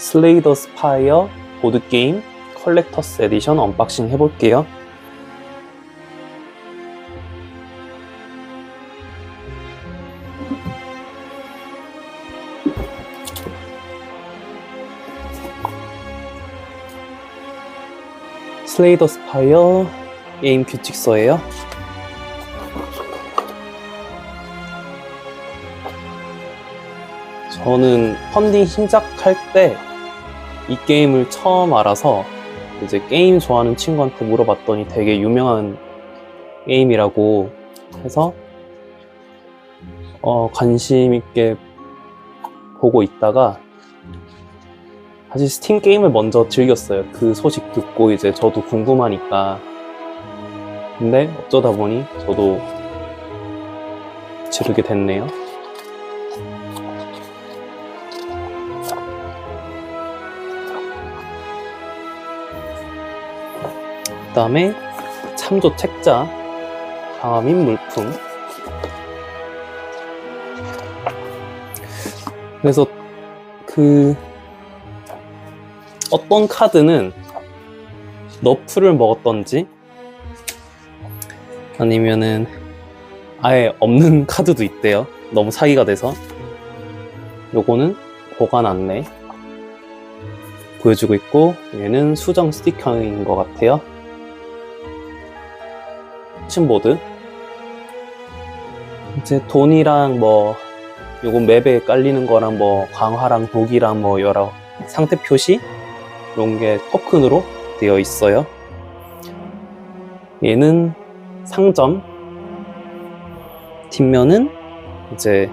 슬레이더 스파이어 보드게임 컬렉터스 에디션 언박싱 해볼게요. 슬레이더 스파이어 게임 규칙서예요. 저는 펀딩 시작할 때 이 게임을 처음 알아서 이제 게임 좋아하는 친구한테 물어봤더니 되게 유명한 게임이라고 해서 어, 관심 있게 보고 있다가 사실 스팀 게임을 먼저 즐겼어요. 그 소식 듣고 이제 저도 궁금하니까. 근데 어쩌다 보니 저도 지르게 됐네요. 그 다음에 참조 책자, 다음인 물품. 그래서 그 어떤 카드는 너프를 먹었던지 아니면은 아예 없는 카드도 있대요. 너무 사기가 돼서. 요거는 보관 안내 보여주고 있고 얘는 수정 스티커인 것 같아요. 층보드 이제 돈이랑 뭐 요거 맵에 깔리는 거랑 뭐 강화랑 독이랑 뭐 여러 상태 표시 이런 게 토큰으로 되어 있어요. 얘는 상점 뒷면은 이제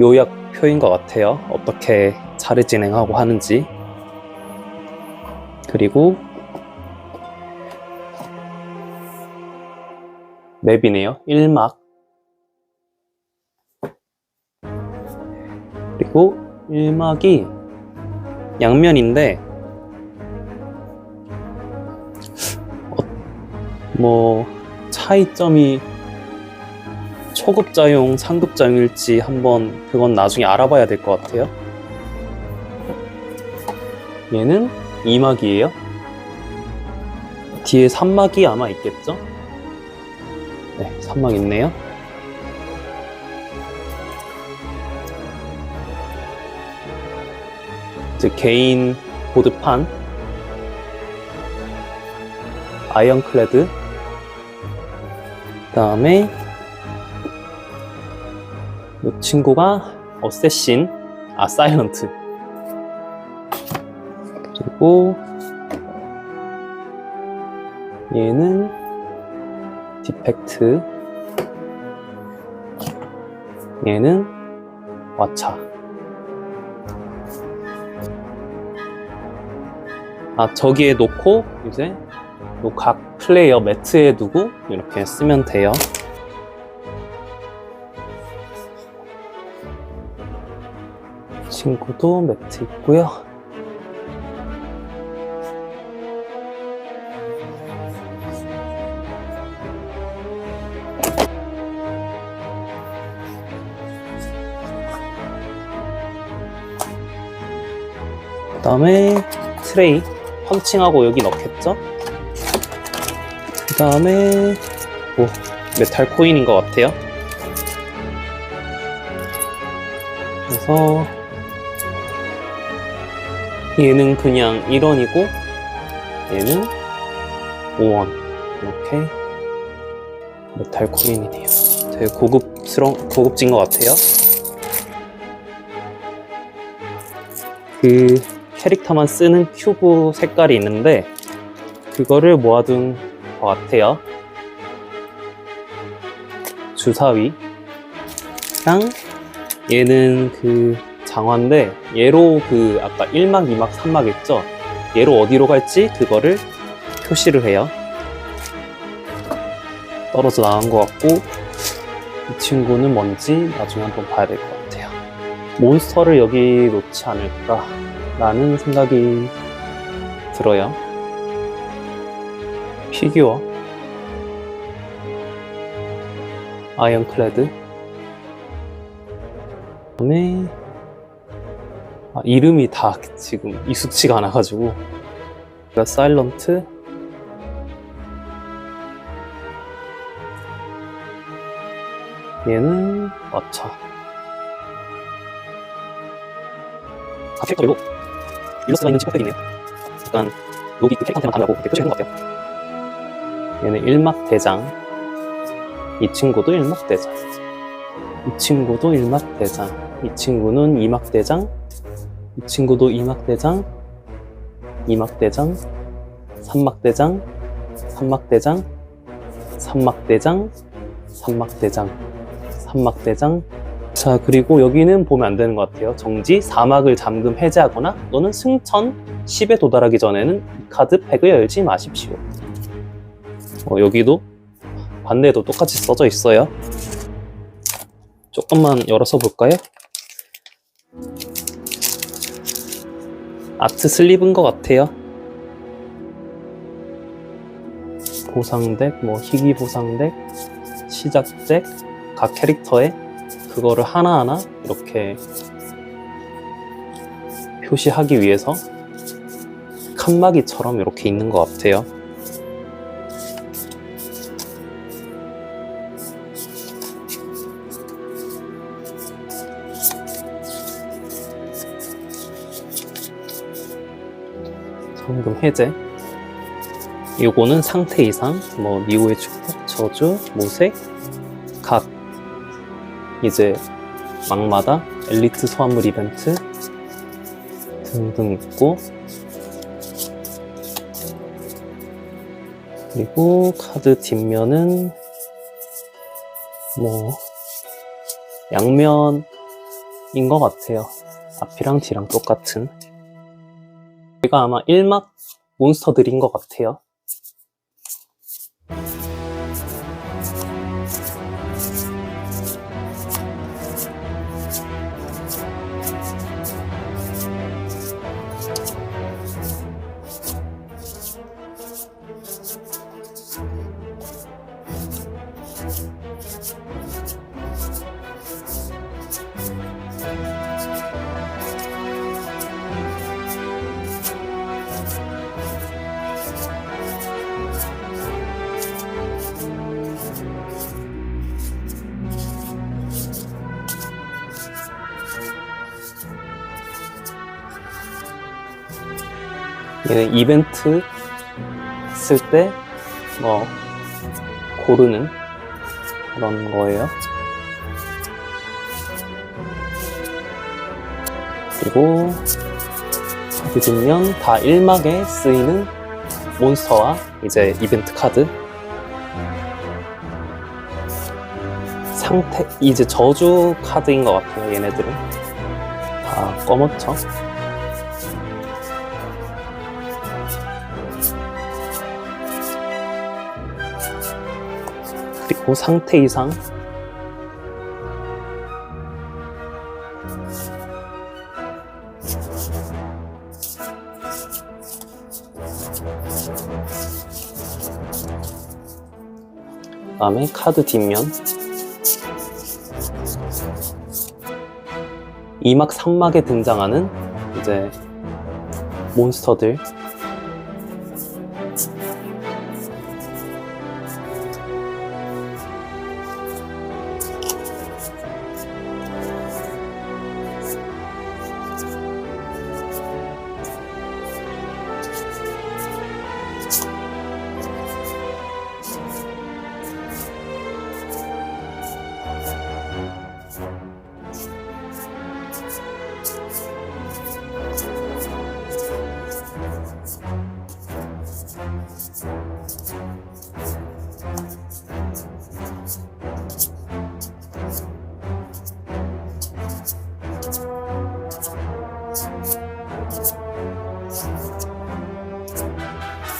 요약표인 것 같아요. 어떻게 차례 진행하고 하는지 그리고 맵이네요. 1막 그리고 1막이 양면인데 어, 뭐 차이점이 초급자용, 상급자용일지 한번 그건 나중에 알아봐야 될 것 같아요. 얘는 2막이에요. 뒤에 3막이 아마 있겠죠? 네, 3막 있네요. 이제 개인 보드판 아이언클레드 그 다음에 이 친구가 어세신 아 사이런트 그리고 얘는 디펙트 얘는 와차 아 저기에 놓고 이제 요각 플레이어 매트에 두고 이렇게 쓰면 돼요. 친구도 매트 있고요. 다음에 트레이 펀칭하고 여기 넣겠죠? 그 다음에 오 메탈 코인인 것 같아요. 그래서 얘는 그냥 1원이고 얘는 5원 이렇게 메탈 코인이네요. 되게 고급스러운 고급진 것 같아요. 그 캐릭터만 쓰는 큐브 색깔이 있는데 그거를 모아둔 것 같아요. 주사위랑 얘는 그 장화인데 얘로 그 아까 1막, 2막, 3막 했죠? 얘로 어디로 갈지 그거를 표시를 해요. 떨어져 나간 것 같고 이 친구는 뭔지 나중에 한번 봐야 될 것 같아요. 몬스터를 여기 놓지 않을까 라는 생각이 들어요. 피규어. 아이언클레드. 그다음에 아, 이름이 다 지금 익숙치가 않아가지고. 그러니까 사일런트. 얘는 왓챠. 아 캐릭터이고 일러스트가 있는 친구들이네요. 약간 여기 그 캐릭터한테만 달라고 이렇게 표시해놓은 것 같아요. 얘는 일막대장. 이 친구도 일막대장. 이 친구도 일막대장. 이 친구는 이막대장. 이 친구도 이막대장. 이막대장. 삼막대장. 삼막대장. 삼막대장. 삼막대장. 삼막대장 자 그리고 여기는 보면 안 되는 것 같아요. 정지 사막을 잠금 해제하거나 또는 승천 10에 도달하기 전에는 이 카드 팩을 열지 마십시오. 어, 여기도 반대도 똑같이 써져 있어요. 조금만 열어서 볼까요? 아트 슬립인 것 같아요. 보상덱, 뭐 희귀 보상덱, 시작덱, 각 캐릭터에 그거를 하나하나 이렇게 표시하기 위해서 칸막이처럼 이렇게 있는 것 같아요. 성금 해제. 요거는 상태 이상, 뭐 니오의 축복, 저주, 모색, 각 이제 막마다 엘리트 소환물 이벤트 등등 있고 그리고 카드 뒷면은 뭐 양면인 것 같아요. 앞이랑 뒤랑 똑같은. 이가 아마 1막 몬스터들인 것 같아요 얘는 이벤트 했을 때 뭐 고르는 그런 거예요. 그리고 뒷면 다 1막에 쓰이는 몬스터와 이제 이벤트 카드. 상태 이제 저주 카드인 것 같아요 얘네들은. 다 검었죠 그리고 상태 이상? 그다음에 카드 뒷면. 2막 3막에 등장하는 이제 몬스터들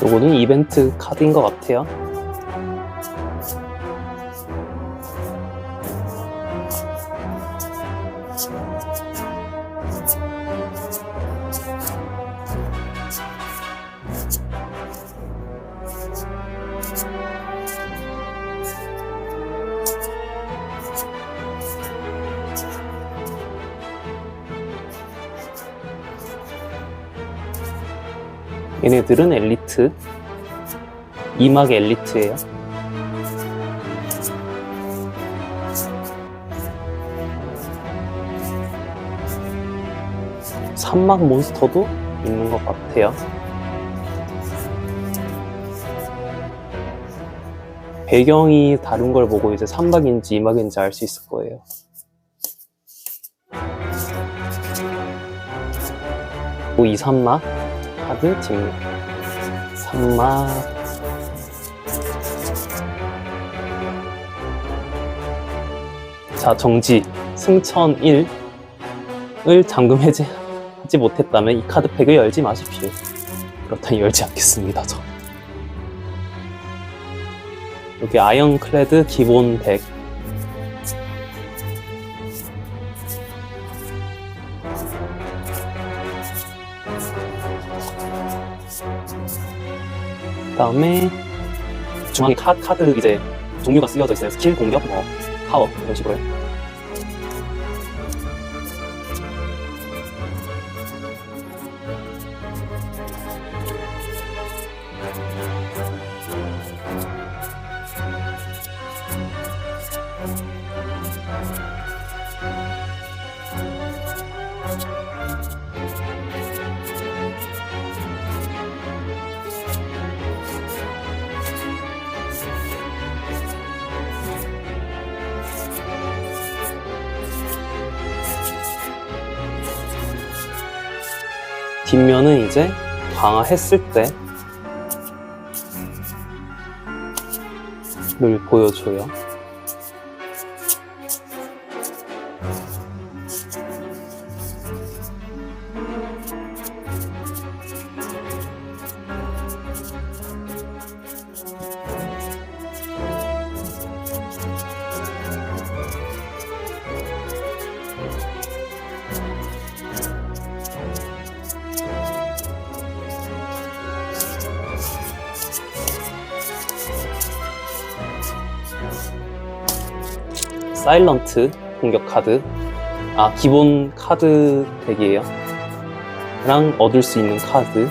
요거는 이벤트 카드인 것 같아요. 얘네들은 엘리트. 2막 엘리트예요. 산막 몬스터도 있는 것 같아요. 배경이 다른 걸 보고 이제 산막인지 이막인지 알 수 있을 거예요. 또 2, 3막 카드 뒷 3막 자 정지 승천 1을 잠금 해제하지 못했다면 이 카드팩을 열지 마십시오. 그렇다면 열지 않겠습니다. 저. 여기 아이언클레드 기본 덱 그다음에 중앙에 카, 카드 이제 종류가 쓰여져 있어요. 스킬, 공격, 뭐 파워 이런 식으로요. 뒷면은 이제 강화했을 때를 보여줘요. 사일런트 공격 카드. 아 기본 카드 덱이에요. 랑 얻을 수 있는 카드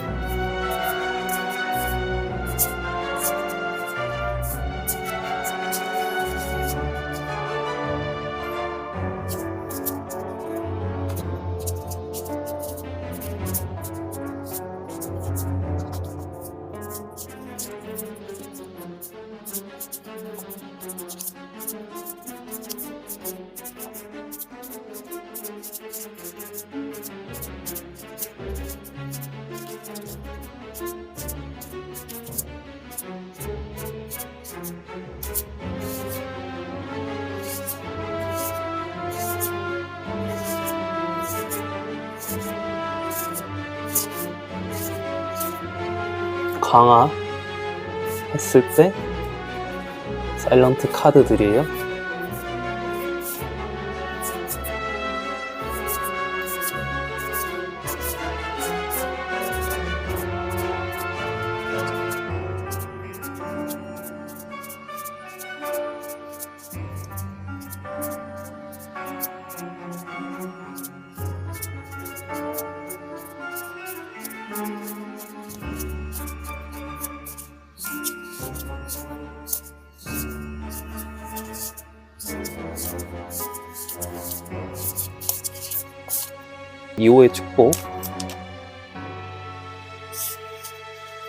강화 했을 때 사일런트 카드들이에요.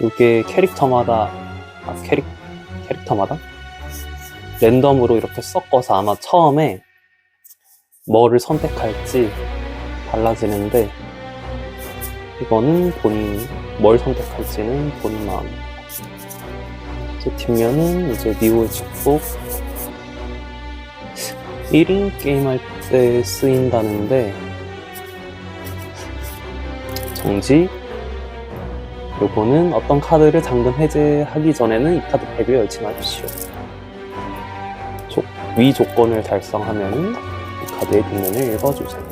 이게 캐릭터마다 아, 캐릭 캐릭터마다? 랜덤으로 이렇게 섞어서 아마 처음에 뭐를 선택할지 달라지는데 이거는 본인 뭘 선택할지는 본인 마음. 이제 뒷면은 이제 니오의 축복. 1인 게임 할 때 쓰인다는데 정지 요거는 어떤 카드를 잠금 해제하기 전에는 이 카드 팩을 열지 마십시오. 조- 위 조건을 달성하면 이 카드의 뒷면을 읽어주세요.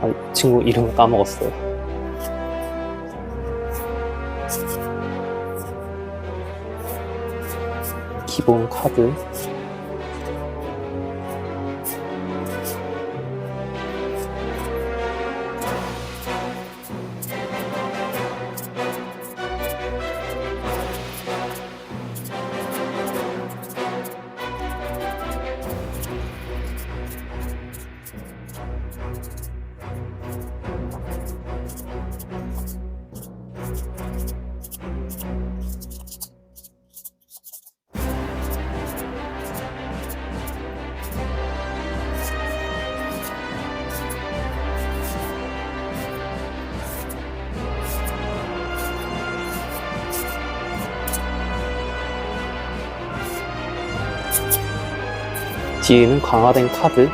아, 이 친구 이름을 까먹었어요. 기본 카드 뒤에는 강화된 카드.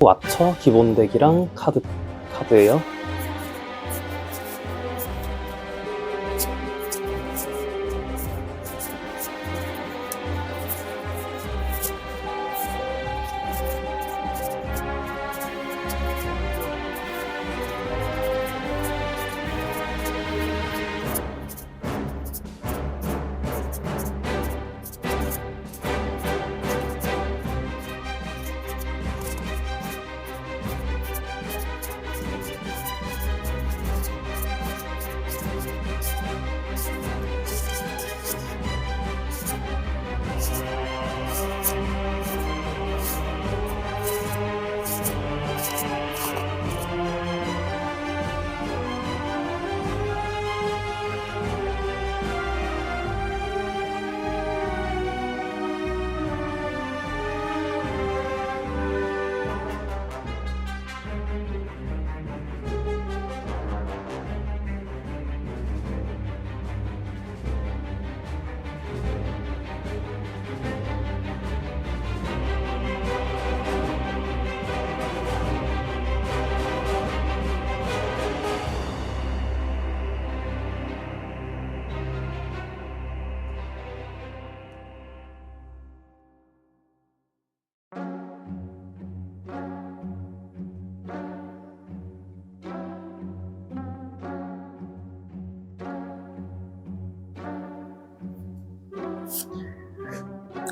왓처 기본 덱이랑 카드 카드예요.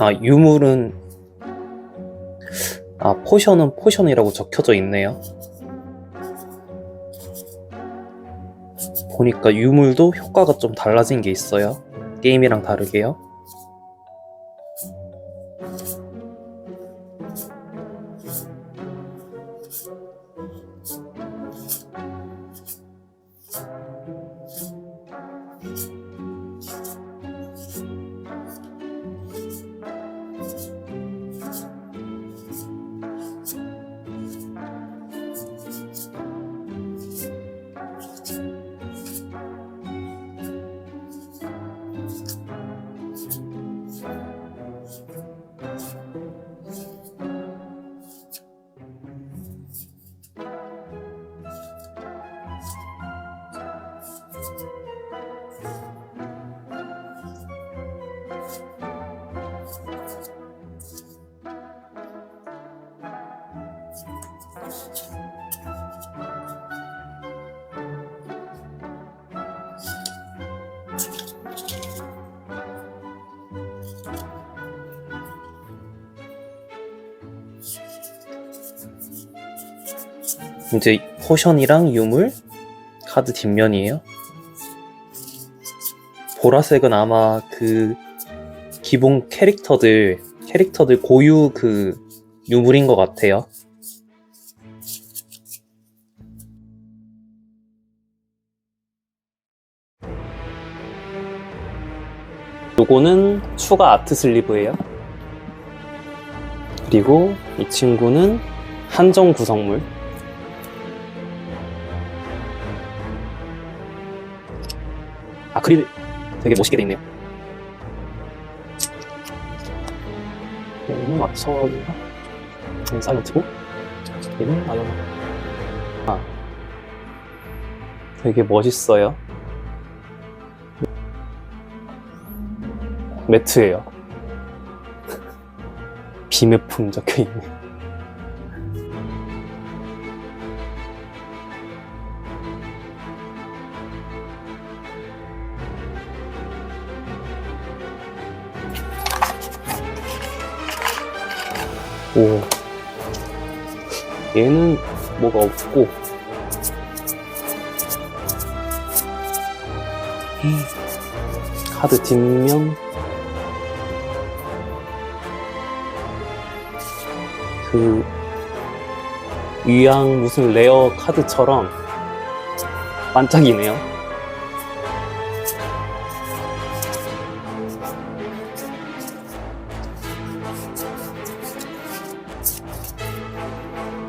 아 유물은 아 포션은 포션이라고 적혀져 있네요. 보니까 유물도 효과가 좀 달라진 게 있어요. 게임이랑 다르게요. 이제 포션이랑 유물 카드 뒷면이에요. 보라색은 아마 그 기본 캐릭터들 캐릭터들 고유 그 유물인 것 같아요. 요거는 추가 아트 슬리브예요. 그리고 이 친구는 한정 구성물. 아크릴 되게 멋있게 돼 있네요. 얘는? 얘는 사이언트고 얘는 아이언. 아, 되게 멋있어요. 매트예요. 비매품 적혀 있네. 오. 얘는 뭐가 없고. 카드 뒷면 그 위양 무슨 레어 카드처럼 반짝이네요.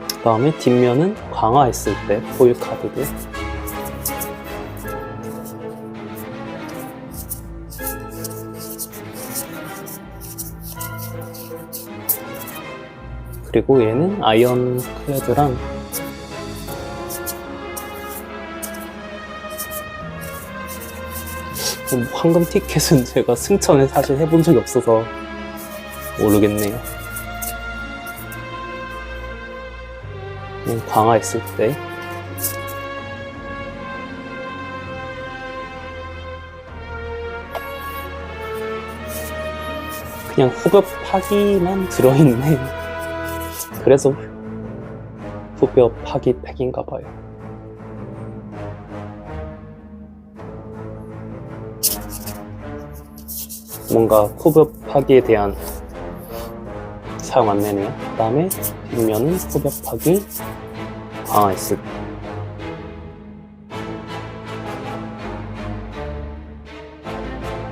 그 다음에 뒷면은 강화했을 때 포일 카드들 그리고 얘는 아이언 클레드랑 뭐 황금 티켓은 제가 승천을 사실 해본 적이 없어서 모르겠네요. 음, 강화했을 때 그냥 후벼 파기만 들어있네. 그래서 후벼 파기 팩인가 봐요. 뭔가 후벼 파기에 대한 사용 안내네요. 그 다음에 뒷면은 후벼 파기 강화했을 때.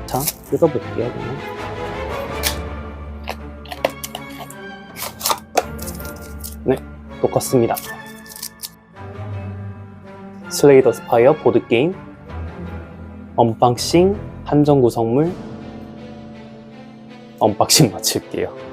자, 뜯어볼게요, 그냥. 네, 똑같습니다. 슬레이더 스파이어 보드게임 언박싱 한정 구성물 언박싱 마칠게요.